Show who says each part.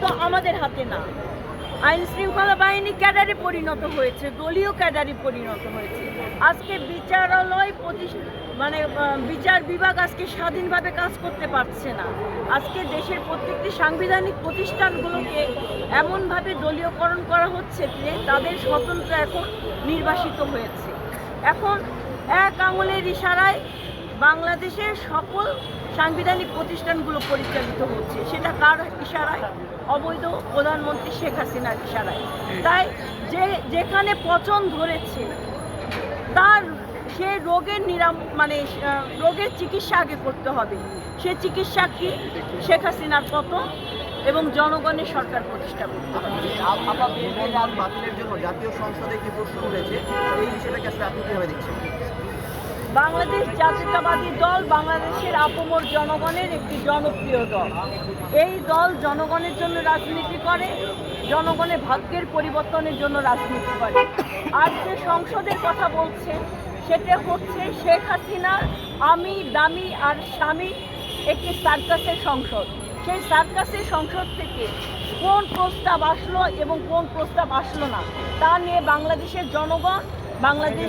Speaker 1: তো আমাদের হাতে না। আইন শৃঙ্খলা বাহিনী ক্যাডারে পরিণত হয়েছে, দলীয় ক্যাডারে পরিণত হয়েছে। আজকে বিচারালয় প্রতিষ- মানে বিচার বিভাগ আজকে স্বাধীনভাবে কাজ করতে পারছে না। আজকে দেশের প্রত্যেকটি সাংবিধানিক প্রতিষ্ঠানগুলোকে এমনভাবে দলীয়করণ করা হচ্ছে যে তাদের স্বতন্ত্র এখন নির্বাসিত হয়েছে। এখন এক আঙুলের ইশারায় বাংলাদেশের সকল সাংবিধানিক প্রতিষ্ঠানগুলো পরিচালিত হচ্ছে। সেটা কার ইশারায়? অবৈধ প্রধানমন্ত্রী শেখ হাসিনার ইশারায়। তাই যে, যেখানে পচন ধরেছে, তার, সে রোগের নিরাম মানে রোগের চিকিৎসা আগে করতে হবে। সে চিকিৎসা কি? শেখ হাসিনার পতন এবং জনগণের সরকার প্রতিষ্ঠা করতে হবে।
Speaker 2: জন্য জাতীয় সংসদে একটি প্রশ্ন উঠেছে? এই বিষয়টাকে আপনি
Speaker 1: বাংলাদেশ জাতীয়তাবাদী দল বাংলাদেশের আপমর জনগণের একটি জনপ্রিয় দল। এই দল জনগণের জন্য রাজনীতি করে জনগণের ভাগ্যের পরিবর্তনের জন্য রাজনীতি করে। আর যে সংসদের কথা বলছে, সেটা হচ্ছে শেখ হাসিনার আমি, দামি আর স্বামী একটি সার্কাসের সংসদ। সেই সার্কাসের সংসদ থেকে কোন প্রস্তাব আসলো এবং কোন প্রস্তাব আসলো না, তা নিয়ে বাংলাদেশের জনগণ, বাংলাদেশ